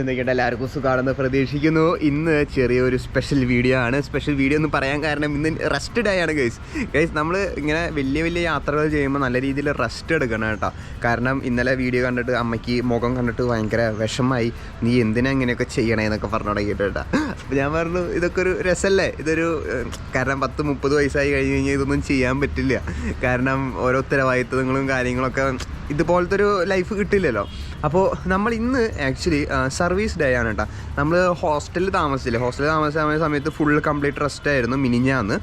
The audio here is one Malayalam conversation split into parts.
എന്തൊക്കെയുണ്ട്? എല്ലാവർക്കും സുഖമാണെന്ന് പ്രതീക്ഷിക്കുന്നു. ഇന്ന് ചെറിയൊരു സ്പെഷ്യൽ വീഡിയോ ആണ്. സ്പെഷ്യൽ വീഡിയോ എന്ന് പറയാൻ കാരണം ഇന്ന് റെസ്റ്റ് ഡേ ആണ് ഗൈസ് ഗൈസ് നമ്മൾ ഇങ്ങനെ വലിയ വലിയ യാത്രകൾ ചെയ്യുമ്പോൾ നല്ല രീതിയിൽ റെസ്റ്റ് എടുക്കണം കേട്ടോ. കാരണം ഇന്നലെ വീഡിയോ കണ്ടിട്ട് അമ്മയ്ക്ക് മുഖം കണ്ടിട്ട് ഭയങ്കര വിഷമായി നീ എന്തിനാ ഇങ്ങനെയൊക്കെ ചെയ്യണേ? എന്നൊക്കെ പറഞ്ഞു തുടങ്ങിയിട്ട് കേട്ടോ. അപ്പോൾ ഞാൻ പറഞ്ഞു ഇതൊക്കെ ഒരു രസമല്ലേ ഇതൊരു കാരണം പത്ത് മുപ്പത് വയസ്സായി കഴിഞ്ഞ് കഴിഞ്ഞാൽ ഇതൊന്നും ചെയ്യാൻ പറ്റില്ല. കാരണം ഓരോ ഉത്തരവാദിത്തങ്ങളും കാര്യങ്ങളൊക്കെ ഇതുപോലത്തെ ഒരു ലൈഫ് കിട്ടില്ലല്ലോ. അപ്പോൾ നമ്മൾ ഇന്ന് ആക്ച്വലി സർവീസ് ഡേ ആണ് കേട്ടോ നമ്മൾ ഹോസ്റ്റലിൽ താമസിച്ചില്ലേ? ഹോസ്റ്റലിൽ താമസിച്ച സമയത്ത് ഫുൾ കംപ്ലീറ്റ് റെസ്റ്റ് ആയിരുന്നു മിനിഞ്ഞാന്ന്.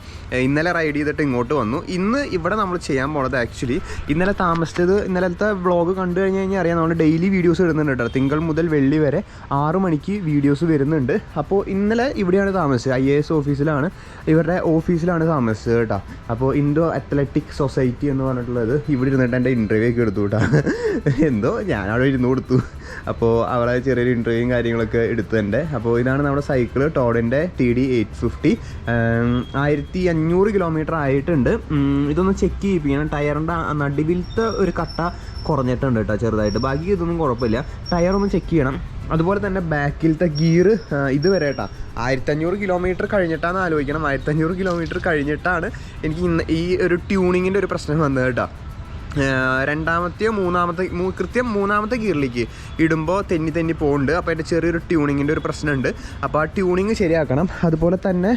ഇന്നലെ റൈഡ് ചെയ്തിട്ട് ഇങ്ങോട്ട് വന്നു. ഇന്ന് ഇവിടെ നമ്മൾ ചെയ്യാൻ പോണത് ആക്ച്വലി ഇന്നലെ താമസിച്ചത് ഇന്നലത്തെ വ്ളോഗ് കണ്ടു കഴിഞ്ഞ് കഴിഞ്ഞാൽ അറിയാം നമ്മൾ ഡെയിലി വീഡിയോസ് ഇടുന്നുണ്ട് കേട്ടോ തിങ്കൾ മുതൽ വെള്ളി വരെ ആറ് മണിക്ക് വീഡിയോസ് വരുന്നുണ്ട്. അപ്പോൾ ഇന്നലെ ഇവിടെയാണ് താമസിച്ചത്. ഐ എ എസ് ഓഫീസിലാണ് ഇവരുടെ ഓഫീസിലാണ് താമസിച്ചത് കേട്ടോ അപ്പോൾ ഇൻഡോ അത്ലറ്റിക് സൊസൈറ്റി എന്ന് പറഞ്ഞിട്ടുള്ളത് ഇവിടെ ഇരുന്നിട്ട് എന്റെ ഇന്റർവ്യൂ ഒക്കെ എടുത്തു എന്തോ ഞാനവിടെ ഇരുന്ന് കൊടുത്തു. അപ്പോൾ അവിടെ ചെറിയൊരു ഇന്റർവ്യൂയും കാര്യങ്ങളൊക്കെ എടുത്തതിന്റെ അപ്പോൾ ഇതാണ് നമ്മുടെ സൈക്കിൾ ടോഡിന്റെ ടി ഡി എയ്റ്റ് ഫിഫ്റ്റി ആയിരത്തി അഞ്ഞൂറ് കിലോമീറ്റർ ആയിട്ടുണ്ട്. ഇതൊന്ന് ചെക്ക് ചെയ്യിപ്പിക്കണം. ടയറിന്റെ നടുവിലത്തെ ഒരു കട്ട കുറഞ്ഞിട്ടുണ്ട് കേട്ടോ ചെറുതായിട്ട്. ബാക്കി ഇതൊന്നും കുഴപ്പമില്ല. ടയർ ഒന്ന് ചെക്ക് ചെയ്യണം. അതുപോലെ തന്നെ ബാക്കിലത്തെ ഗിയർ ഇതുവരെ കേട്ടോ. ആയിരത്തഞ്ഞൂറ് കിലോമീറ്റർ കഴിഞ്ഞിട്ടാണ് ആലോചിക്കണം. ആയിരത്തഞ്ഞൂറ് കിലോമീറ്റർ കഴിഞ്ഞിട്ടാണ് എനിക്ക് ഇന്ന് ഈ ഒരു ട്യൂണിങ്ങിന്റെ ഒരു പ്രശ്നം വന്നത് കേട്ടോ. രണ്ടാമത്തെയോ മൂന്നാമത്തെ കൃത്യം മൂന്നാമത്തെ ഗിയറിലേക്ക് ഇടുമ്പോൾ തെന്നി തെന്നി പോകുന്നുണ്ട് അപ്പോൾ അതിന്റെ ചെറിയൊരു ട്യൂണിങ്ങിന്റെ ഒരു പ്രശ്നമുണ്ട്. അപ്പോൾ ആ ട്യൂണിങ് ശരിയാക്കണം. അതുപോലെ തന്നെ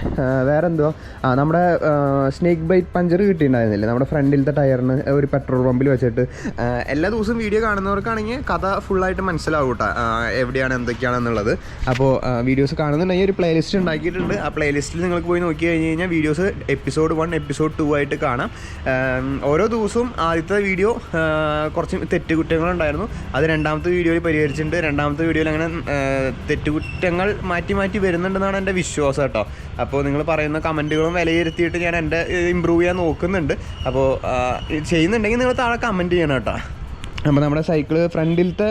വേറെ എന്തോ ആ നമ്മുടെ സ്നേക്ക് ബൈറ്റ് പഞ്ചർ കിട്ടിയിട്ടുണ്ടായിരുന്നില്ലേ? നമ്മുടെ ഫ്രണ്ടിലത്തെ ടയറിന് ഒരു പെട്രോൾ പമ്പിൽ വെച്ചിട്ട്. എല്ലാ ദിവസവും വീഡിയോ കാണുന്നവർക്കാണെങ്കിൽ കഥ ഫുള്ളായിട്ട് മനസ്സിലാവും കേട്ടോ. എവിടെയാണ് എന്തൊക്കെയാണെന്നുള്ളത്. അപ്പോൾ വീഡിയോസ് കാണുന്നുണ്ടെങ്കിൽ ഒരു പ്ലേലിസ്റ്റ് ഉണ്ടാക്കിയിട്ടുണ്ട്. ആ പ്ലേലിസ്റ്റിൽ നിങ്ങൾക്ക് പോയി നോക്കി കഴിഞ്ഞ് കഴിഞ്ഞാൽ videos episode one episode two ആയിട്ട് കാണാം. ഓരോ ദിവസവും ആദ്യത്തെ വീഡിയോ കുറച്ച് തെറ്റുകുറ്റങ്ങളുണ്ടായിരുന്നു. അത് രണ്ടാമത്തെ വീഡിയോയിൽ പരിഹരിച്ചിട്ടുണ്ട്. രണ്ടാമത്തെ വീഡിയോയിൽ അങ്ങനെ തെറ്റുകുറ്റങ്ങൾ മാറ്റി മാറ്റി വരുന്നുണ്ടെന്നാണ് എന്റെ വിശ്വാസം കേട്ടോ. അപ്പോൾ നിങ്ങൾ പറയുന്ന കമന്റുകളും വിലയിരുത്തിയിട്ട് ഞാൻ എന്റെ ഇമ്പ്രൂവ് ചെയ്യാൻ നോക്കുന്നുണ്ട്. അപ്പോൾ ചെയ്യുന്നുണ്ടെങ്കിൽ നിങ്ങൾ താഴെ കമന്റ് ചെയ്യണം കേട്ടോ. അപ്പോൾ നമ്മുടെ സൈക്കിൾ ഫ്രണ്ടിലത്തെ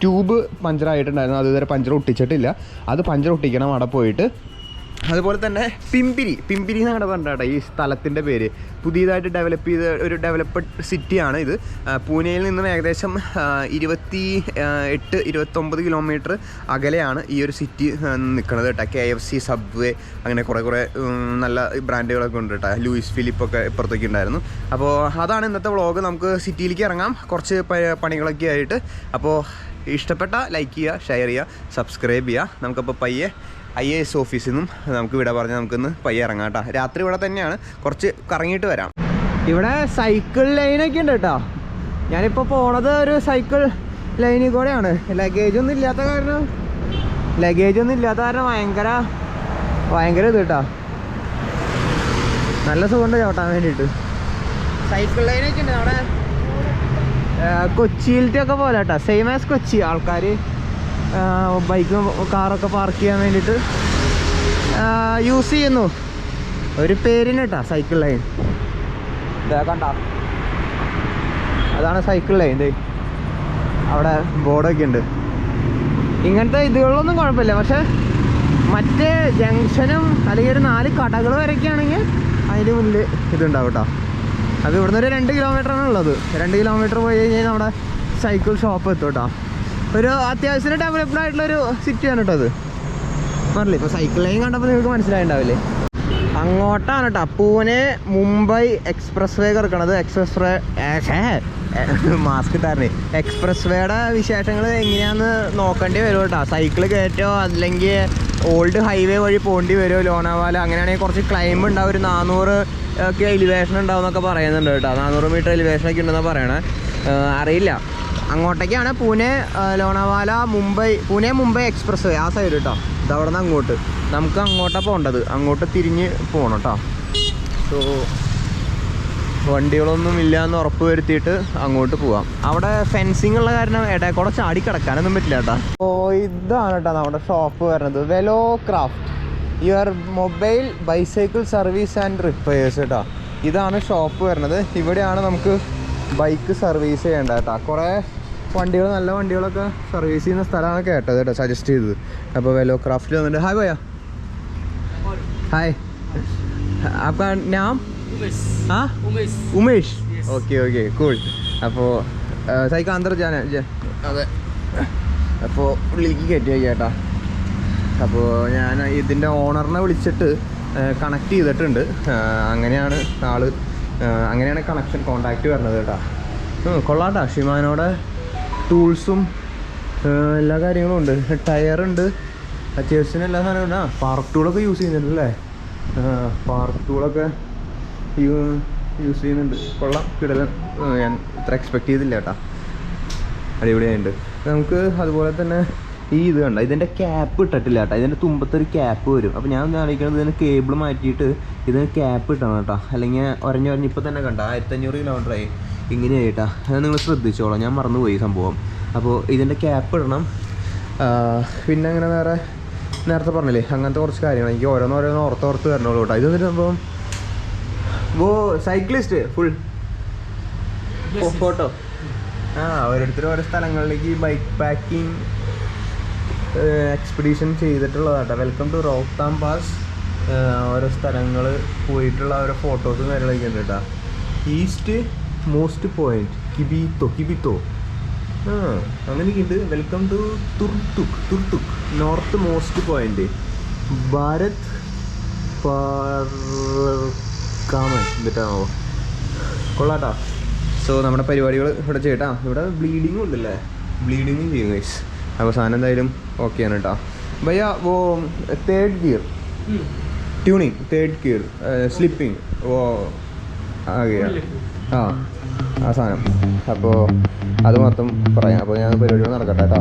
ട്യൂബ് പഞ്ചറായിട്ടുണ്ടായിരുന്നു. അത് ഇതുവരെ പഞ്ചർ ഒട്ടിച്ചിട്ടില്ല. അത് പഞ്ചർ ഒട്ടിക്കണം അവിടെ പോയിട്ട്. അതുപോലെ തന്നെ പിമ്പിരി. പിമ്പിരി എന്നാണ് പറഞ്ഞാട്ടോ ഈ സ്ഥലത്തിന്റെ പേര്. പുതിയതായിട്ട് ഡെവലപ്പ് ചെയ്ത ഒരു ഡെവലപ്ഡ് സിറ്റിയാണ് ഇത്. പൂനെയിൽ നിന്നും ഏകദേശം ഇരുപത്തി എട്ട് ഇരുപത്തൊമ്പത് കിലോമീറ്റർ അകലെയാണ് ഈ ഒരു സിറ്റി നിൽക്കുന്നത് കേട്ടോ. കെ എഫ് സി സബ്വേ അങ്ങനെ കുറേ കുറേ നല്ല ബ്രാൻഡുകളൊക്കെ ഉണ്ട് കേട്ടോ. ലൂയിസ് ഫിലിപ്പൊക്കെ ഇപ്പുറത്തേക്ക് ഉണ്ടായിരുന്നു. അപ്പോൾ അതാണ് ഇന്നത്തെ വ്ളോഗ് നമുക്ക് സിറ്റിയിലേക്ക് ഇറങ്ങാം. കുറച്ച് പണികളൊക്കെ ആയിട്ട്. അപ്പോൾ ഇഷ്ടപ്പെട്ട ലൈക്ക് ചെയ്യുക ഷെയർ ചെയ്യുക സബ്സ്ക്രൈബ് ചെയ്യുക. നമുക്കപ്പോൾ പയ്യെ ഐ എ എസ് ഓഫീസിൽ നിന്നും നമുക്ക് ഇവിടെ പറഞ്ഞ് നമുക്കിന്ന് പയ്യെ ഇറങ്ങാം കേട്ടോ. രാത്രി ഇവിടെ തന്നെയാണ്. കുറച്ച് കറങ്ങിയിട്ട് വരാം. ഇവിടെ സൈക്കിൾ ലൈനൊക്കെ ഉണ്ട് കേട്ടോ. ഞാനിപ്പോൾ പോണത് ഒരു സൈക്കിൾ ലൈനിൽ കൂടെയാണ്. ലഗേജ് ഒന്നും ഇല്ലാത്ത കാരണം ലഗേജ് ഒന്നും ഇല്ലാത്ത കാരണം ഭയങ്കര ഭയങ്കര ഇത് കേട്ടോ. നല്ല സുഖമുണ്ട് ചവിട്ടാൻ വേണ്ടിയിട്ട്. സൈക്കിൾ ലൈനൊക്കെ ഉണ്ട് അവിടെ. കൊച്ചിയിലത്തെ ഒക്കെ പോലെ കേട്ടോ സെയിം ആസ് കൊച്ചി ആൾക്കാർ ബൈക്കും കാറൊക്കെ പാർക്ക് ചെയ്യാൻ വേണ്ടിയിട്ട് യൂസ് ചെയ്യുന്നു. ഒരു പേരിന് കേട്ടോ സൈക്കിൾ ലൈൻ ഇതാ കണ്ട? അതാണ് സൈക്കിൾ ലൈൻ ദേ. അവിടെ ബോർഡൊക്കെ ഉണ്ട്. ഇങ്ങനത്തെ ഇതുകളിലൊന്നും കുഴപ്പമില്ല. പക്ഷേ മറ്റേ ജംഗ്ഷനും അല്ലെങ്കിൽ ഒരു നാല് കടകൾ വരെയൊക്കെ ആണെങ്കിൽ അതിന്റെ മുന്നിൽ ഇതുണ്ടാവും കേട്ടോ. അത് ഇവിടുന്ന് ഒരു രണ്ട് കിലോമീറ്ററാണ് ഉള്ളത്. രണ്ട് കിലോമീറ്റർ പോയി കഴിഞ്ഞാൽ നമ്മുടെ സൈക്കിൾ ഷോപ്പ് എത്തും കേട്ടോ. ഒരു അത്യാവശ്യം ഡെവലപ്ഡ് ആയിട്ടുള്ള ഒരു സിറ്റിയാണ് കേട്ടോ അത്. പറഞ്ഞില്ലേ? ഇപ്പോൾ സൈക്കിൾ ലൈൻ കണ്ടപ്പോൾ നിങ്ങൾക്ക് മനസ്സിലായിണ്ടാവില്ലേ? അങ്ങോട്ടാണ് കേട്ടോ. പൂനെ മുംബൈ എക്സ്പ്രസ് വേ കിടക്കണത് എക്സ്പ്രസ് വേ മാസ്ക് ഇട്ടാറേ എക്സ്പ്രസ് വേയുടെ വിശേഷങ്ങൾ എങ്ങനെയാന്ന് നോക്കേണ്ടി വരും കേട്ടോ സൈക്കിൾ കയറ്റോ അല്ലെങ്കിൽ ഓൾഡ് ഹൈവേ വഴി പോകേണ്ടി വരുമോ ലോണാവാല അങ്ങനെയാണെങ്കിൽ കുറച്ച് ക്ലൈംബ് ഉണ്ടാവും. ഒരു നാനൂറ് ഒക്കെ എലിവേഷൻ ഉണ്ടാവും എന്നൊക്കെ പറയുന്നുണ്ട് കേട്ടോ. നാനൂറ് മീറ്റർ എലിവേഷൻ ഒക്കെ ഉണ്ടെന്നാണ് പറയണേ. അറിയില്ല. അങ്ങോട്ടേക്കാണ് പൂനെ ലോണാവാല മുംബൈ പൂനെ മുംബൈ എക്സ്പ്രസ് വേ ആ സൈഡ് കേട്ടോ ഇത് അവിടെ നിന്ന് അങ്ങോട്ട്. നമുക്ക് അങ്ങോട്ടാണ് പോകേണ്ടത് അങ്ങോട്ട് തിരിഞ്ഞ് പോകണം കേട്ടോ സോ വണ്ടികളൊന്നും ഇല്ല എന്ന് ഉറപ്പ് വരുത്തിയിട്ട് അങ്ങോട്ട് പോവാം. അവിടെ ഫെൻസിങ് ഉള്ള കാരണം ഇടയിൽ കുറച്ച് ചാടി കിടക്കാനൊന്നും പറ്റില്ല കേട്ടോ. ഓ ഇതാണ് കേട്ടോ നമ്മുടെ ഷോപ്പ് വരുന്നത്. Velo craft your mobile bicycle service and repairs കേട്ടോ. ഇതാണ് ഷോപ്പ് വരുന്നത്. ഇവിടെയാണ് നമുക്ക് ബൈക്ക് സർവീസ് ചെയ്യേണ്ടത് കേട്ടോ. കുറേ വണ്ടികൾ നല്ല വണ്ടികളൊക്കെ സർവീസ് ചെയ്യുന്ന സ്ഥലമാണ് കേട്ടത് കേട്ടോ സജസ്റ്റ് ചെയ്തത്. അപ്പോൾ വെലോ ക്രാഫ്റ്റിൽ വന്നിട്ട് ഹായ് പോയാ ഹായ് അപ്പം ഞാൻ ആ? ഉമേഷ്. ഓക്കെ ഓക്കെ കൂൾ അപ്പോൾ സൈക്ക് അന്തർജാന അതെ. അപ്പോ പുള്ളിക്ക് കയറ്റി കേട്ടാ. അപ്പോ ഞാൻ ഇതിന്റെ ഓണറിനെ വിളിച്ചിട്ട് കണക്ട് ചെയ്തിട്ടുണ്ട്. അങ്ങനെയാണ് ആൾ അങ്ങനെയാണ് കണക്ഷൻ കോണ്ടാക്ട് വരുന്നത് കേട്ടാ. കൊള്ളാട്ടാ ഷിമാനോടെ ടൂൾസും എല്ലാ കാര്യങ്ങളും ഉണ്ട്. ടയറുണ്ട്. അത്യാവശ്യത്തിന് എല്ലാ സാധനവും ഉണ്ട്. ആ പാർക്ക് ടൂളൊക്കെ യൂസ് ചെയ്യുന്നുണ്ടല്ലേ? പാർക്ക് ടൂളൊക്കെ യൂസ് ചെയ്യുന്നുണ്ട്. കൊള്ളാം. കിടലൻ ഞാൻ ഇത്ര എക്സ്പെക്ട് ചെയ്തില്ല കേട്ടാ. അടിപൊളിയായിട്ടുണ്ട്. നമുക്ക് അതുപോലെ തന്നെ ഈ ഇത് കണ്ട? ഇതിന്റെ ക്യാപ്പ് ഇട്ടിട്ടില്ല കേട്ടോ. ഇതിന്റെ തുമ്പത്തൊരു ക്യാപ്പ് വരും. അപ്പോൾ ഞാൻ ഒന്ന് ആലോചിക്കുന്നത് ഇതിന് കേബിൾ മാറ്റിയിട്ട് ഇതിന് ക്യാപ്പ് ഇട്ടണം കേട്ടോ. അല്ലെങ്കിൽ ഒരഞ്ഞ് ഒരഞ്ഞ് ഇപ്പോൾ തന്നെ കണ്ട? ആയിരത്തഞ്ഞൂറ് കിലോമീറ്ററായി ഇങ്ങനെയായിട്ടാ അത് നിങ്ങൾ ശ്രദ്ധിച്ചോളാം. ഞാൻ മറന്നുപോയി സംഭവം. അപ്പോൾ ഇതിന്റെ ക്യാപ്പ് ഇടണം. പിന്നെ അങ്ങനെ വേറെ നേരത്തെ പറഞ്ഞില്ലേ? അങ്ങനത്തെ കുറച്ച് കാര്യങ്ങൾ. എനിക്ക് ഓരോന്നോരോന്ന് ഓർത്ത് ഓർത്ത് വരണുള്ളൂ കേട്ടോ. ഇതൊരു സംഭവം? ഓ സൈക്ലിസ്റ്റ് ഫുൾ ഫോട്ടോ ആ ഓരോരുത്തർ ഓരോ സ്ഥലങ്ങളിലേക്ക് ബൈക്ക് പാക്കിംഗ് എക്സ്പെഡീഷൻ ചെയ്തിട്ടുള്ളതാട്ടോ. വെൽക്കം ടു റോക്താം പാസ് ഓരോ സ്ഥലങ്ങൾ പോയിട്ടുള്ള ഓരോ ഫോട്ടോസും കാര്യങ്ങളൊക്കെ ഉണ്ട് കേട്ടോ. East most point Kibithoo Kibithoo ആ അങ്ങനെയൊക്കെ ഉണ്ട് welcome to Turtuk Turtuk north most point Bharat കാമൻ എന്നിട്ടാണോ കൊള്ളാട്ടാ. സോ നമ്മുടെ പരിപാടികൾ ഇവിടെ ചെയ്യട്ടാ. ഇവിടെ ബ്ലീഡിങ്ങും ഉണ്ടല്ലേ? ബ്ലീഡിങ്ങും ചെയ്യും ഗൈസ് അപ്പോൾ സാധനം എന്തായാലും ഓക്കെയാണ് കേട്ടോ ഭയ്യ ഓ third gear tuning third gear slipping ഓ ആ ഗിയർ ആ ആ സാധനം. അപ്പോൾ അത് മൊത്തം പറയാം. അപ്പോൾ ഞാൻ പരിപാടികൾ നടക്കട്ടെ കേട്ടോ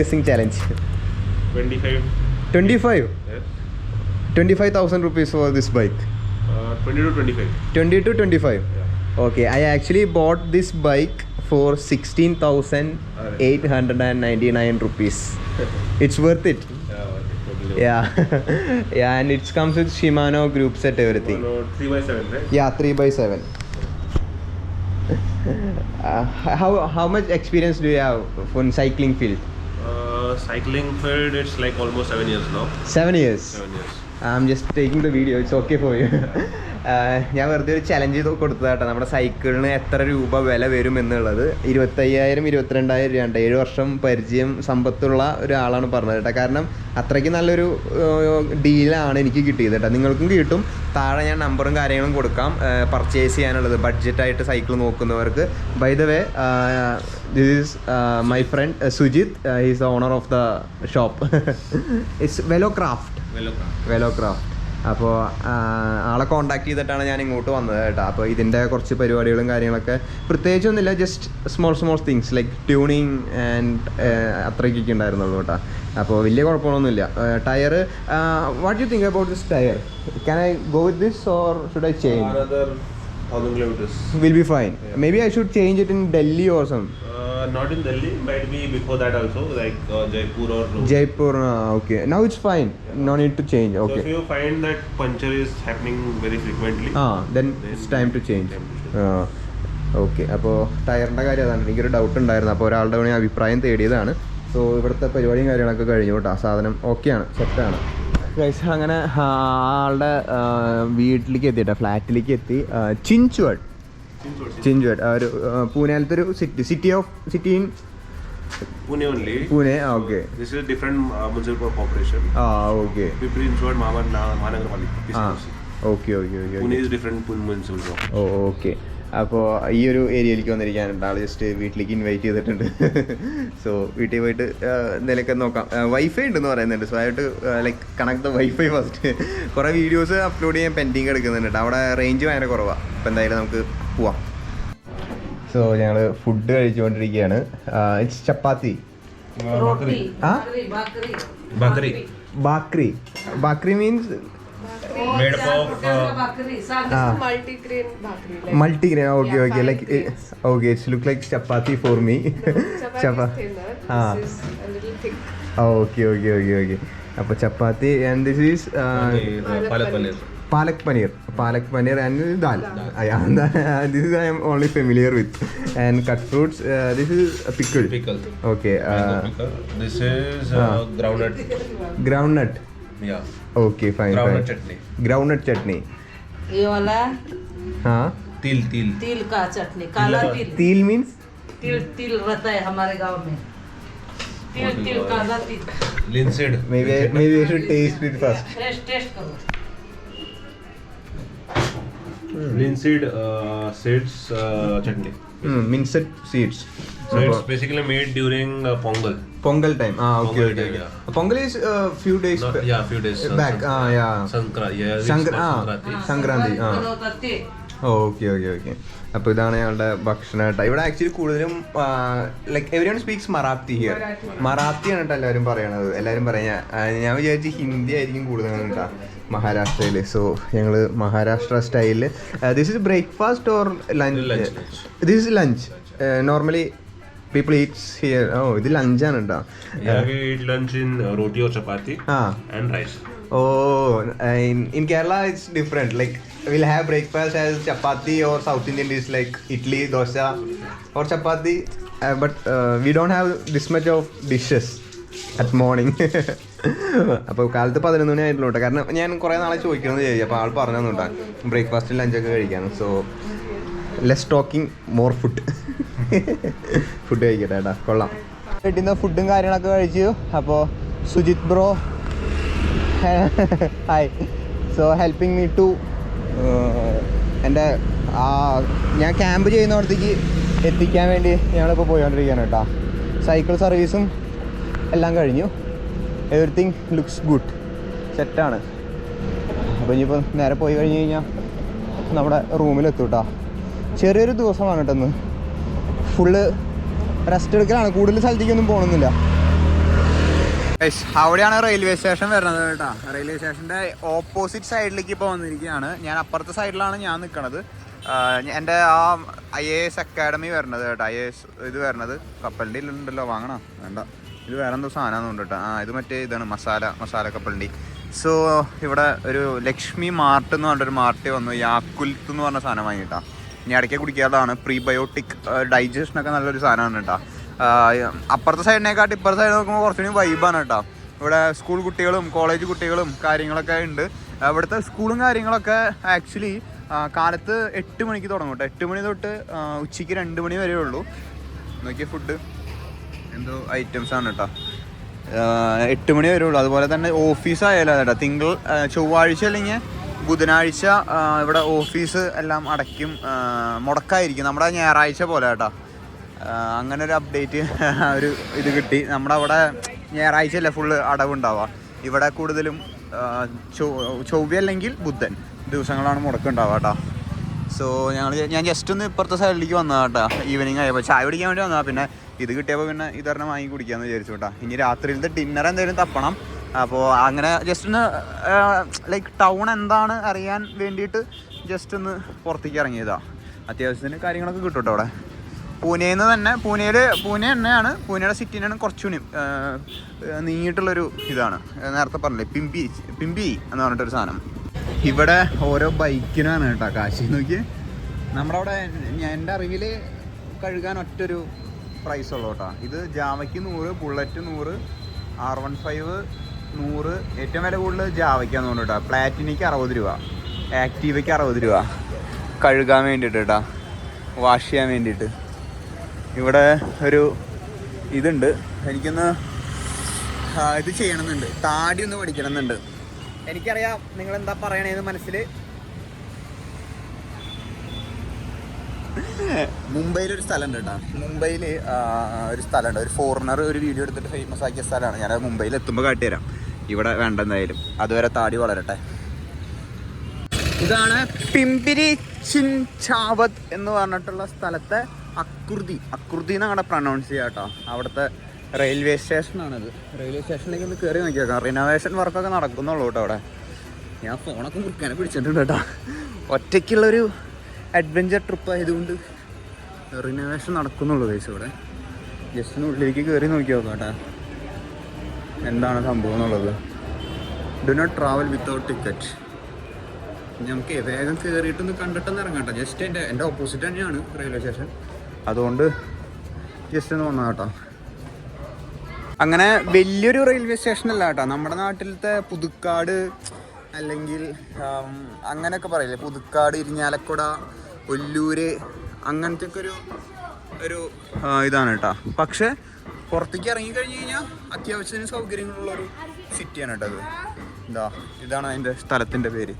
price guessing challenge 25 twenty five yes twenty five thousand rupees for this bike uh, 20 to 25 twenty two twenty five yeah Okay, I actually bought this bike for 16,899 rupees. it's worth it. yeah okay, totally Yeah. yeah, and it comes with Shimano group set everything. One, uh, 3 by 7 right Yeah, 3 by 7 uh, how how much experience do you have from cycling field? cycling field, it's like almost seven years now. Seven years? Seven years. I'm just taking the video, it's okay for you. ഞാൻ വെറുതെ ഒരു ചലഞ്ച് ചെയ്ത് കൊടുത്തതാട്ടോ. നമ്മുടെ സൈക്കിളിന് എത്ര രൂപ വില വരും എന്നുള്ളത്. ഇരുപത്തയ്യായിരം ഇരുപത്തിരണ്ടായിരം രൂപ ഏഴ് വർഷം പരിചയം സമ്പത്തുള്ള ഒരാളാണ് പറഞ്ഞത് കേട്ടോ. കാരണം അത്രയ്ക്ക് നല്ലൊരു ഡീലാണ് എനിക്ക് കിട്ടിയത് കേട്ടോ. നിങ്ങൾക്കും കിട്ടും. താഴെ ഞാൻ നമ്പറും കാര്യങ്ങളും കൊടുക്കാം. പർച്ചേസ് ചെയ്യാനുള്ളത്. ബഡ്ജറ്റായിട്ട് cycle നോക്കുന്നവർക്ക്. By the way this is my friend Sujith is the owner of the shop it's velo craft velo craft അപ്പോൾ ആളെ കോണ്ടാക്ട് ചെയ്തിട്ടാണ് ഞാൻ ഇങ്ങോട്ട് വന്നത് കേട്ടോ. അപ്പോൾ ഇതിന്റെ കുറച്ച് പരിപാടികളും കാര്യങ്ങളൊക്കെ പ്രത്യേകിച്ചൊന്നുമില്ല just small small things like tuning and അത്രയ്ക്കൊക്കെ ഉണ്ടായിരുന്നുള്ളൂ കേട്ടോ. അപ്പോൾ വലിയ കുഴപ്പമൊന്നുമില്ല tyre what you think about this tyre can I go with this or should I change 1000 kilometers Will be fine. Yeah. Maybe I should change it in Delhi or some. uh, not in Delhi might be before that also like uh, Jaipur or Jaipur, uh, okay. Now it's fine. Yeah. No need to change. Okay. so if you find that puncture is happening very frequently ah, then, then it's time to change. time to change. Okay അപ്പോൾ ടയറിന്റെ കാര്യം അതാണ് എനിക്കൊരു ഡൗട്ട് ഉണ്ടായിരുന്നു അപ്പോൾ ഒരാളുടെ അഭിപ്രായം തേടിയതാണ് സോ ഇവിടുത്തെ പരിപാടിയും കാര്യങ്ങളൊക്കെ കഴിഞ്ഞു കേട്ടോ സാധനം ഓക്കെയാണ് സെറ്റാണ് ഗൈസ് അങ്ങനെ ആളുടെ വീട്ടിലേക്ക് എത്തിയിട്ടോ ഫ്ലാറ്റിലേക്ക് എത്തി ചിഞ്ചുവഡ്. ചിഞ്ചുവഡ് ഒരു പൂനെയിലത്തെ ഒരു city city of city in Pune only Pune ആ this is a different uh, municipal corporation ആ okay Pipri Chinchwad Mahaman Mahanagarpalika ആ PCMC. okay, okay okay Pune is different Pune municipal corporation ഓ ഓക്കെ അപ്പോൾ ഈ ഒരു ഏരിയയിലേക്ക് വന്നിരിക്കാനുണ്ട് ആൾ ജസ്റ്റ് വീട്ടിലേക്ക് ഇൻവൈറ്റ് ചെയ്തിട്ടുണ്ട്. സോ വീട്ടിൽ പോയിട്ട് എന്തെങ്കിലുമൊക്കെ നോക്കാം. വൈഫൈ ഉണ്ടെന്ന് പറയുന്നുണ്ട്. സോ ആയിട്ട് like connect the wifi first കുറേ വീഡിയോസ് അപ്ലോഡ് ചെയ്യാൻ പെൻഡിങ് എടുക്കുന്നുണ്ട്. അവിടെ റേഞ്ച് ഭയങ്കര കുറവാണ് അപ്പോൾ എന്തായാലും നമുക്ക് പോവാം. സോ ഞങ്ങൾ food കഴിച്ചുകൊണ്ടിരിക്കുകയാണ്. It's chapati. Bhakri bhakri bhakri means multi grain okay okay like okay it's look like chapati for me चपा ओके ओके ओके अब चपाती and this is palak paneer palak paneer and dal this is I am only familiar with and cut fruits this is pickle okay groundnut okay fine groundnut chutney groundnut chutney ये वाला हाँ? तिल तिल। तिल का चटनी काला तिल। तिल मीन्स तिल तिल रहता है हमारे गाँव में। तिल तिल काला तिल। Linseed may be may be should taste it first taste करो। Linseed seeds chutney linseed seeds So it's basically made during uh, Pongal. Pongal time. Ah, okay. Pongal, okay. Time, yeah. Pongal is a uh, few days Not, yeah, few days uh, back. Ah, yeah. Sankra, yeah. Sankra, ah, Sankranti. Ah. Okay okay okay അപ്പോൾ ഇതാണ് ഞങ്ങളുടെ ഭക്ഷണം കേട്ടോ ഇവിടെ ആക്ച്വലി കൂടുതലും like everyone speaks Marathi here Marathi ആണ് കേട്ടോ എല്ലാവരും പറയണത് എല്ലാവരും പറയാ ഞാൻ വിചാരിച്ച് ഹിന്ദി ആയിരിക്കും കൂടുതൽ കേട്ടോ മഹാരാഷ്ട്രയിൽ സോ ഞങ്ങൾ മഹാരാഷ്ട്ര സ്റ്റൈലിൽ this is breakfast or lunch. This is lunch normally people eats here ഓ ഇത് ലഞ്ചാണ് കേട്ടോ Yeah, we eat lunch in uh, roti or chapati ആ and rice. Oh, in, in Kerala it's different. Like we'll have breakfast as chapati or South Indian dish like morning. അപ്പോൾ കാലത്ത് പതിനൊന്ന് മണി ആയിട്ടുള്ളൂ കേട്ടോ കാരണം ഞാൻ കുറേ നാളെ ചോദിക്കണമെന്ന് ചോദിച്ചു അപ്പോൾ ആൾ പറഞ്ഞു തന്നുട്ടാ ബ്രേക്ക്ഫാസ്റ്റും ലഞ്ചൊക്കെ കഴിക്കാൻ so less talking more food food കഴിക്കട്ടെ ഏട്ടാ കൊള്ളാം. വീട്ടിൽ നിന്ന് ഫുഡും കാര്യങ്ങളൊക്കെ കഴിച്ചു. അപ്പോൾ Sujith bro hi so helping me to എന്റെ ആ ഞാൻ ക്യാമ്പ് ചെയ്യുന്നിടത്തേക്ക് എത്തിക്കാൻ വേണ്ടി ഞങ്ങളിപ്പോൾ പോയിക്കൊണ്ടിരിക്കുകയാണ് കേട്ടോ സൈക്കിൾ സർവീസും എല്ലാം കഴിഞ്ഞു. എവറിത്തിങ് ലുക്സ് ഗുഡ് സെറ്റാണ് അപ്പോൾ ഇനിയിപ്പോൾ നേരെ പോയി കഴിഞ്ഞ് കഴിഞ്ഞാൽ നമ്മുടെ റൂമിലെത്തും കേട്ടോ ചെറിയൊരു ദിവസമാണ് കേട്ടോ ഇന്ന്. ഫുള്ള് റെസ്റ്റ് എടുക്കലാണ്. കൂടുതൽ സ്ഥലത്തേക്കൊന്നും പോകണമെന്നില്ല അവിടെയാണ് റെയിൽവേ സ്റ്റേഷൻ വരുന്നത് കേട്ടോ. റെയിൽവേ സ്റ്റേഷന്റെ ഓപ്പോസിറ്റ് സൈഡിലേക്ക് ഇപ്പോൾ വന്നിരിക്കുകയാണ്. ഞാൻ അപ്പുറത്തെ സൈഡിലാണ് ഞാൻ നിൽക്കണത് എന്റെ ആ ഐ എ എസ് അക്കാഡമി വരണത് കേട്ടോ. ഐ എ എസ് ഇത് വരണത് കപ്പലിന്റെ ഉണ്ടല്ലോ വാങ്ങണോ? വേണ്ട. ഇത് വേറെ എന്തോ സാധനമൊന്നും കേട്ടോ. ആ ഇത് മറ്റേ ഇതാണ് മസാല മസാല കപ്പലിന്റെ സോ ഇവിടെ ഒരു ലക്ഷ്മി മാർട്ട് എന്ന് പറഞ്ഞൊരു മാർട്ട് വന്നു. യാക്കുൽത്ത് എന്ന് പറഞ്ഞ സാധനം വാങ്ങിയിട്ടാ. ഇനി ഇടയ്ക്ക് കുടിക്കാത്തതാണ്. പ്രീബയോട്ടിക് ഡൈജഷനൊക്കെ നല്ലൊരു സാധനമാണ് കേട്ടോ. അപ്പുറത്തെ സൈഡിനെക്കാട്ടി ഇപ്പുറത്തെ സൈഡ് നോക്കുമ്പോൾ കുറച്ചുകൂടി വൈബാണ് കേട്ടോ. ഇവിടെ സ്കൂൾ കുട്ടികളും കോളേജ് കുട്ടികളും കാര്യങ്ങളൊക്കെ ഉണ്ട്. ഇവിടുത്തെ സ്കൂളും കാര്യങ്ങളൊക്കെ ആക്ച്വലി കാലത്ത് എട്ട് മണിക്ക് തുടങ്ങും കേട്ടോ. എട്ട് മണി തൊട്ട് ഉച്ചയ്ക്ക് രണ്ട് മണി വരെ ഉള്ളൂ. നോക്കിയ ഫുഡ് എന്തോ ഐറ്റംസ് ആണ് കേട്ടോ എട്ട് മണി വരെ ഉള്ളൂ അതുപോലെ തന്നെ ഓഫീസ് ആയാലും കേട്ടോ തിങ്കൾ ചൊവ്വാഴ്ച അല്ലെങ്കിൽ ബുധനാഴ്ച ഇവിടെ ഓഫീസ് എല്ലാം അടയ്ക്കും മുടക്കായിരിക്കും. നമ്മുടെ ഞായറാഴ്ച പോലെ കേട്ടോ അങ്ങനെ ഒരു അപ്ഡേറ്റ് ഒരു ഇത് കിട്ടി. നമ്മുടെ അവിടെ ഞായറാഴ്ച അല്ലേ ഫുള്ള് അടവുണ്ടാവുക. ഇവിടെ കൂടുതലും ചൊവ്വ അല്ലെങ്കിൽ ബുധൻ ദിവസങ്ങളാണ് മുടക്കുണ്ടാവുക കേട്ടോ സോ ഞങ്ങൾ ഞാൻ ജസ്റ്റ് ഒന്ന് ഇപ്പുറത്തെ സൈഡിലേക്ക് വന്നതാ കേട്ടോ ഈവനിങ് ആയപ്പോൾ ചായ പിടിക്കാൻ വേണ്ടി വന്നതാണ് പിന്നെ ഇത് കിട്ടിയപ്പോൾ പിന്നെ ഇതൊരെണ്ണം വാങ്ങി കുടിക്കാമെന്ന് വിചാരിച്ചു കേട്ടോ ഇനി രാത്രിയിലത്തെ ഡിന്നർ എന്തെങ്കിലും തപ്പണം. അപ്പോൾ അങ്ങനെ ജസ്റ്റ് ഒന്ന് ലൈക്ക് ടൗൺ എന്താണ് അറിയാൻ വേണ്ടിയിട്ട് ജസ്റ്റ് ഒന്ന് പുറത്തേക്ക് ഇറങ്ങിയതാ. അത്യാവശ്യത്തിന് കാര്യങ്ങളൊക്കെ കിട്ടും കേട്ടോ അവിടെ. പൂനെയിൽ നിന്ന് തന്നെ പൂനെയിൽ പൂനെ തന്നെയാണ്. പൂനെയുടെ സിറ്റിനാണ് കുറച്ചുകൂടി നീങ്ങിയിട്ടുള്ളൊരു ഇതാണ്. നേരത്തെ പറഞ്ഞില്ലേ പിമ്പി പിമ്പി എന്ന് പറഞ്ഞിട്ടൊരു സാധനം. ഇവിടെ ഓരോ ബൈക്കിനാണ് കേട്ടോ കാശി. നോക്കി നമ്മുടെ അവിടെ എന്റെ അറിവിൽ കഴുകാൻ ഒറ്റൊരു പ്രൈസ് ഉള്ളൂ കേട്ടോ. ഇത് ജാവയ്ക്ക് നൂറ് ബുള്ളറ്റ് നൂറ് ആർ വൺ ഫൈവ് നൂറ്. ഏറ്റവും വില കൂടുതൽ ജാവയ്ക്കാന്ന് തോന്നുന്നു കേട്ടോ. പ്ലാറ്റിനിക്ക് അറുപത് രൂപ. ആക്റ്റീവയ്ക്ക് അറുപത് രൂപ. കഴുകാൻ വേണ്ടിയിട്ട് കേട്ടോ. വാഷ് ചെയ്യാൻ വേണ്ടിയിട്ട്. ഇവിടെ ഒരു ഇതുണ്ട്. എനിക്കൊന്ന് ഇത് ചെയ്യണമെന്നുണ്ട്. താടി ഒന്ന് പഠിക്കണമെന്നുണ്ട്. എനിക്കറിയാം നിങ്ങൾ എന്താ പറയണേന്ന് മനസ്സിൽ മുംബൈയിൽ ഒരു സ്ഥലമുണ്ട് കേട്ടോ. മുംബൈയിൽ ഒരു സ്ഥലമുണ്ട്. ഒരു ഫോറിനർ ഒരു വീഡിയോ എടുത്തിട്ട് ഫേമസ് ആക്കിയ സ്ഥലമാണ്. ഞാൻ മുംബൈയിൽ എത്തുമ്പോൾ കാട്ടിത്തരാം. ഇവിടെ വേണ്ട എന്തായാലും. അതുവരെ താടി വളരട്ടെ. ഇതാണ് പിമ്പിരി ചിൻചാവത് എന്ന് പറഞ്ഞിട്ടുള്ള സ്ഥലത്തെ അക്രുതി. അക്കുർദി എന്നാണ് പ്രൊണൗൺസ് ചെയ്യുക കേട്ടോ. അവിടുത്തെ റെയിൽവേ സ്റ്റേഷനാണിത് റെയിൽവേ സ്റ്റേഷനിലേക്ക് ഒന്ന് കയറി നോക്കിയേക്കാം. റിനോവേഷൻ വർക്കൊക്കെ നടക്കുന്നുള്ളൂ കേട്ടോ അവിടെ. ഞാൻ ഫോണൊക്കെ മുറുക്കാനെ പിടിച്ചിട്ടുണ്ട് കേട്ടോ. ഒറ്റയ്ക്കുള്ളൊരു അഡ്വഞ്ചർ ട്രിപ്പ് ആയതുകൊണ്ട് റിനോവേഷൻ നടക്കുന്നുള്ളൂ കേസ് ഇവിടെ. ജസ്റ്റ് ഉള്ളിലേക്ക് കയറി നോക്കി നോക്കാം കേട്ടോ. എന്താണ് സംഭവം എന്നുള്ളത്. Do not travel without ticket നമുക്ക് വേഗം കയറിയിട്ടൊന്ന് കണ്ടിട്ടൊന്ന് ഇറങ്ങാം ജസ്റ്റ് എന്റെ എന്റെ ഓപ്പോസിറ്റ് തന്നെയാണ് റെയിൽവേ സ്റ്റേഷൻ അതുകൊണ്ട് ജസ്റ്റ് ഒന്ന് വന്നാ കേട്ടോ. അങ്ങനെ വലിയൊരു റെയിൽവേ സ്റ്റേഷനല്ല കേട്ടോ. നമ്മുടെ നാട്ടിലത്തെ പുതുക്കാട് അല്ലെങ്കിൽ അങ്ങനെയൊക്കെ പറയില്ലേ? പുതുക്കാട് ഇരിഞ്ഞാലക്കുട ഒല്ലൂര് അങ്ങനത്തെ ഒക്കെ ഒരു ഒരു ഇതാണ് കേട്ടോ. പക്ഷെ പുറത്തേക്ക് ഇറങ്ങി കഴിഞ്ഞു കഴിഞ്ഞാൽ അത്യാവശ്യത്തിന് സൗകര്യങ്ങളുള്ള ഒരു സിറ്റിയാണ് കേട്ടോ അത്. എന്താ ഇതാണ് അതിന്റെ സ്ഥലത്തിന്റെ പേര്.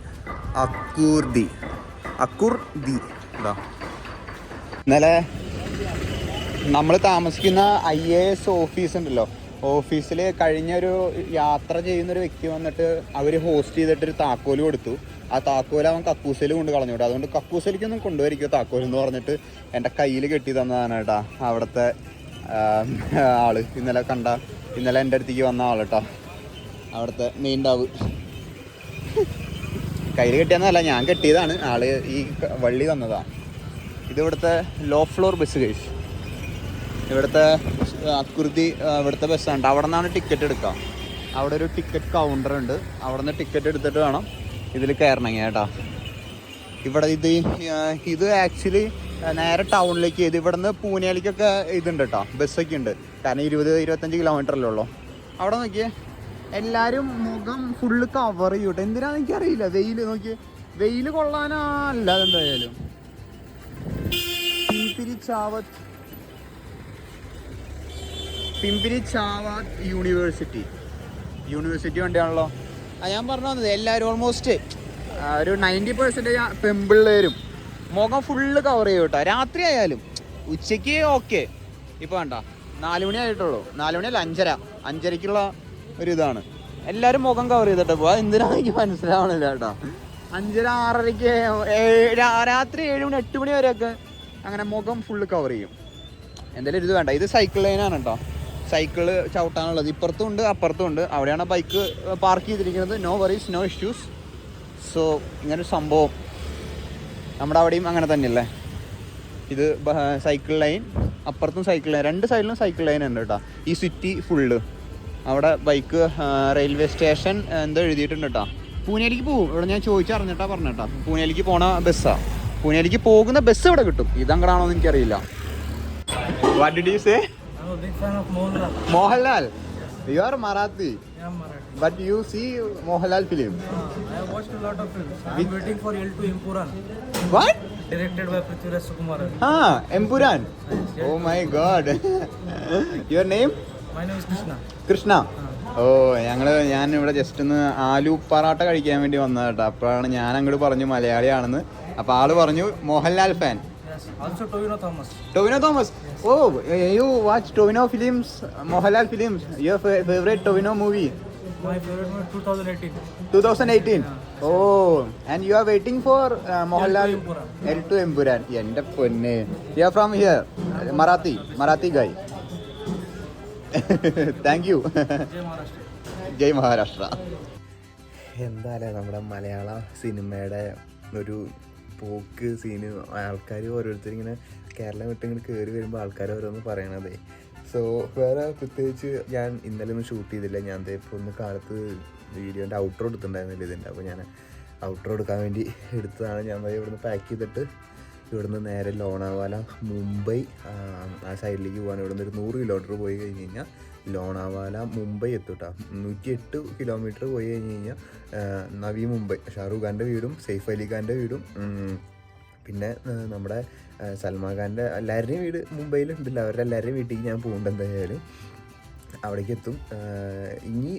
അക്കൂർ ദി. അക്കൂർ ദി. എന്താ ഇന്നലെ നമ്മൾ താമസിക്കുന്ന ഐ എ എസ് ഓഫീസ് ഉണ്ടല്ലോ. ഓഫീസിൽ കഴിഞ്ഞ ഒരു യാത്ര ചെയ്യുന്ന ഒരു വ്യക്തി വന്നിട്ട് അവർ ഹോസ്റ്റ് ചെയ്തിട്ട് ഒരു താക്കോൽ കൊടുത്തു. ആ താക്കോൽ അവൻ കക്കൂസയിൽ കൊണ്ട് കളഞ്ഞു വിട്ടു അതുകൊണ്ട് കക്കൂസിലേക്കൊന്നും കൊണ്ടുവരിക്കോ താക്കോൽ എന്ന് പറഞ്ഞിട്ട് എന്റെ കയ്യിൽ കെട്ടി തന്നതാണ് കേട്ടാ അവിടുത്തെ ആൾ. ഇന്നലെ കണ്ട ഇന്നലെ എന്റെ അടുത്തേക്ക് വന്ന ആൾ കേട്ടോ. അവിടുത്തെ മെയിൻ കയ്യിൽ കെട്ടിയെന്നല്ല ഞാൻ കെട്ടിയതാണ്. ആൾ ഈ വള്ളി തന്നതാ. ഇതിവിടുത്തെ ലോ ഫ്ലോർ ബസ് കഴിച്ചു ഇവിടുത്തെ അക്കുരുതി ഇവിടുത്തെ ബസ്സാണ് അവിടെ നിന്നാണ് ടിക്കറ്റ് എടുക്കുക. അവിടെ ഒരു ടിക്കറ്റ് കൗണ്ടർ ഉണ്ട്. അവിടെ നിന്ന് ടിക്കറ്റ് എടുത്തിട്ട് വേണം ഇതിൽ കയറണമെങ്കിൽ കേട്ടോ. ഇവിടെ ഇത് ഇത് ആക്ച്വലി നേരെ ടൗണിലേക്ക് ഇത് ഇവിടെ നിന്ന് പൂനെയിലേക്കൊക്കെ ഇതുണ്ട് കേട്ടോ. ബസ്സൊക്കെ ഉണ്ട്. കാരണം ഇരുപത് ഇരുപത്തഞ്ച് കിലോമീറ്റർ അല്ലേ ഉള്ളൂ. അവിടെ നോക്കിയേ എല്ലാവരും മുഖം ഫുള്ള് കവർ ചെയ്യും കേട്ടോ എന്തിനാന്ന് എനിക്കറിയില്ല. വെയിൽ നോക്കിയേ. വെയിൽ കൊള്ളാനാ പിമ്പിരി ചാവത്ത് പിമ്പിരി ചാവാത്ത് യൂണിവേഴ്സിറ്റി. യൂണിവേഴ്സിറ്റി വണ്ടിയാണല്ലോ. ആ ഞാൻ പറഞ്ഞു വന്നത് എല്ലാവരും ഓൾമോസ്റ്റ് ഒരു നയന്റി പെർസെന്റേജ് പെമ്പിള്ളേരും മുഖം ഫുള്ള് കവർ ചെയ്യും കേട്ടോ. രാത്രി ആയാലും. ഉച്ചയ്ക്ക് ഓക്കെ ഇപ്പോൾ വേണ്ട നാല് മണി ആയിട്ടുള്ളൂ. നാല് മണി അല്ല അഞ്ചര. അഞ്ചരയ്ക്കുള്ള ഒരു ഇതാണ് എല്ലാവരും മുഖം കവർ ചെയ്തിട്ട് പോവാ. എന്തിനാ എനിക്ക് മനസ്സിലാവണില്ല കേട്ടോ. അഞ്ചര ആറരയ്ക്ക് രാത്രി ഏഴ് മണി എട്ട് മണി വരെയൊക്കെ അങ്ങനെ മുഖം ഫുള്ള് കവർ ചെയ്യും. എന്തായാലും ഇത് വേണ്ട. ഇത് സൈക്കിൾ ലൈനാണ് കേട്ടോ. സൈക്കിൾ ചവിട്ടാനുള്ളത്. ഇപ്പുറത്തും ഉണ്ട് അപ്പുറത്തും ഉണ്ട്. അവിടെയാണ് ബൈക്ക് പാർക്ക് ചെയ്തിരിക്കുന്നത്. No worries no issues so ഇങ്ങനൊരു സംഭവം. നമ്മുടെ അവിടെയും അങ്ങനെ തന്നെയല്ലേ? ഇത് സൈക്കിൾ ലൈൻ അപ്പുറത്തും സൈക്കിൾ ലൈൻ രണ്ട് സൈഡിലും സൈക്കിൾ ലൈൻ ഉണ്ട് കേട്ടോ. ഈ സിറ്റി ഫുള്ള് അവിടെ ബൈക്ക് റെയിൽവേ സ്റ്റേഷൻ എന്തോ എഴുതിയിട്ടുണ്ട് കേട്ടോ. പൂനെയിലേക്ക് പോകും ഇവിടെ ഞാൻ ചോദിച്ചറിഞ്ഞിട്ടാ പറഞ്ഞേട്ടാ പൂനെയിലേക്ക് പോണ ബസ്സാണ് പൂനെയിലേക്ക് പോകുന്ന ബസ് ഇവിടെ കിട്ടും. ഇതങ്ങടാണോ എന്ന് എനിക്കറിയില്ല. What did you say big fan of Mohanlal. Mohanlal you are Marathi Yeah, Marathi. But you see Mohanlal film? Uh, I have watched a lot of films. I'm waiting for L2 Impuran, What? directed by Prithviraj Sukumaran. Ah, Empuraan Oh my god. Your name? My name is Krishna. Krishna ഓ ഞങ്ങൾ ഞാൻ ഇവിടെ ജസ്റ്റ് ഒന്ന് ആലു പറാട്ട കഴിക്കാൻ വേണ്ടി വന്നത് കേട്ടോ അപ്പോഴാണ് ഞാൻ അങ്ങോട്ട് പറഞ്ഞു മലയാളിയാണെന്ന് അപ്പൊ ആൾ പറഞ്ഞു Mohanlal fan Tovino Thomas. Tovino Thomas oh you watch Tovino films Mohalal films your favorite Tovino movie My favorite movie 2018. 2018 oh and you are are for Mohanlal Empuran. L two Empuraan എന്റെ പൊന്നെ. You are from here Marathi Marathi guy thank you. ജയ് മഹാരാഷ്ട്ര എന്തായാലും നമ്മുടെ മലയാള സിനിമയുടെ ഒരു പോക്ക് സീന് ആൾക്കാർ ഓരോരുത്തർ ഇങ്ങനെ കേരളം വിട്ട് ഇങ്ങനെ കയറി വരുമ്പോൾ ആൾക്കാർ ഓരോന്ന് പറയണതേ. സോ വേറെ പ്രത്യേകിച്ച് ഞാൻ ഇന്നലെ ഒന്നും ഷൂട്ട് ചെയ്തില്ല. ഞാൻ ഇപ്പോൾ ഒന്ന് കാലത്ത് വീഡിയോന്റെ ഔട്ടർ എടുത്തിട്ടുണ്ടായിരുന്നില്ല ഇതിന്റെ അപ്പോൾ ഞാൻ ഔട്ടർ എടുക്കാൻ വേണ്ടി എടുത്തതാണ്. ഞാൻ ഇവിടുന്ന് പാക്ക് ചെയ്തിട്ട് ഇവിടുന്ന് നേരെ ലോണാവാല മുംബൈ ആ സൈഡിലേക്ക് പോകാൻ ഇവിടുന്ന് ഒരു നൂറ് കിലോമീറ്റർ പോയി കഴിഞ്ഞ് കഴിഞ്ഞാൽ ലോണാവാല മുംബൈ എത്തും കേട്ടോ നൂറ്റി എട്ട് കിലോമീറ്റർ പോയി കഴിഞ്ഞ് കഴിഞ്ഞാൽ നവി മുംബൈ. ഷാറൂഖ് ഖാന്റെ വീടും സെയ്ഫ് അലി ഖാന്റെ വീടും പിന്നെ നമ്മുടെ സൽമാ സൽമാൻ ഖാന്റെ എല്ലാവരുടെയും വീട് മുംബൈയിലുണ്ടല്ലോ. അവരുടെ എല്ലാവരുടെയും വീട്ടിലേക്ക് ഞാൻ പോകുന്നുണ്ട് എന്തായാലും. അവിടേക്ക് എത്തും. ഇനി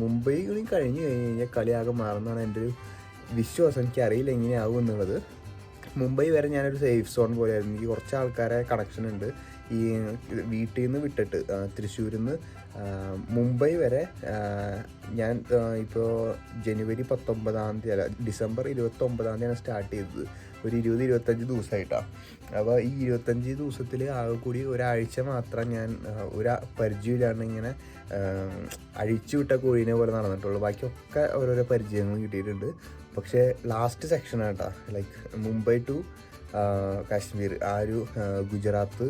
മുംബൈ കൂടി കഴിഞ്ഞ് കഴിഞ്ഞ് കഴിഞ്ഞാൽ കളിയാകെ മാറുന്നതാണ് എന്റെ ഒരു വിശ്വാസം. എനിക്കറിയില്ല എങ്ങനെയാവും എന്നുള്ളത്. മുംബൈ വരെ ഞാനൊരു സേഫ് സോൺ പോലെയായിരുന്നു. എനിക്ക് കുറച്ച് ആൾക്കാരെ കണക്ഷൻ ഉണ്ട്. ഈ വീട്ടിൽ നിന്ന് വിട്ടിട്ട് തൃശ്ശൂരിൽ നിന്ന് മുംബൈ വരെ ഞാൻ ഇപ്പോൾ ജനുവരി പത്തൊമ്പതാം തീയതി അല്ല ഡിസംബർ ഇരുപത്തൊമ്പതാം തീയതിയാണ് സ്റ്റാർട്ട് ചെയ്തത്. ഒരു ഇരുപത് ഇരുപത്തഞ്ച് ദിവസമായിട്ടാണ് അപ്പോൾ ഈ ഇരുപത്തഞ്ച് ദിവസത്തിൽ ആകെ കൂടി ഒരാഴ്ച മാത്രം ഞാൻ ഒരു പരിചയമില്ലാണ്ട് ഇങ്ങനെ അഴിച്ചു വിട്ട കോഴീനെ പോലെ നടന്നിട്ടുള്ളൂ. ബാക്കിയൊക്കെ ഓരോരോ പരിചയങ്ങൾ കിട്ടിയിട്ടുണ്ട്. പക്ഷേ ലാസ്റ്റ് സെക്ഷനാണ് കേട്ടോ ലൈക്ക് മുംബൈ ടു കാശ്മീർ. ആ ഒരു ഗുജറാത്ത്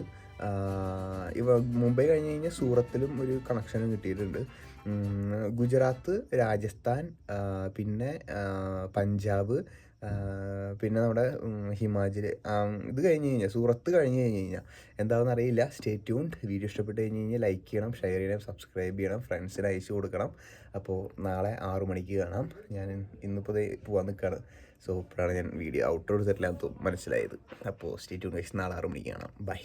ഇവ മുംബൈ കഴിഞ്ഞ് കഴിഞ്ഞാൽ സൂറത്തിലും ഒരു കണക്ഷനും കിട്ടിയിട്ടുണ്ട്. ഗുജറാത്ത് രാജസ്ഥാൻ പിന്നെ പഞ്ചാബ് പിന്നെ നമ്മുടെ ഹിമാചൽ ഇത് കഴിഞ്ഞ് കഴിഞ്ഞാൽ സൂറത്ത് കഴിഞ്ഞ് കഴിഞ്ഞ് കഴിഞ്ഞാൽ എന്താണെന്ന് അറിയില്ല. സ്റ്റേ ട്യൂൺഡ് വീഡിയോ ഇഷ്ടപ്പെട്ട് കഴിഞ്ഞ് കഴിഞ്ഞാൽ ലൈക്ക് ചെയ്യണം ഷെയർ ചെയ്യണം സബ്സ്ക്രൈബ് ചെയ്യണം ഫ്രണ്ട്സിന് അയച്ചു കൊടുക്കണം. അപ്പോൾ നാളെ ആറു മണിക്ക് കാണാം. ഞാൻ ഇന്നിപ്പോൾ പോകാൻ നിൽക്കുകയാണ് സോ ഇപ്പോഴാണ് ഞാൻ വീഡിയോ ഔട്ട്ഡോർ തരില്ല മനസ്സിലായത്. അപ്പോൾ സ്റ്റേ ട്യൂൺ കഴിച്ച് നാളെ ആറു മണിക്ക് കാണാം. ബൈ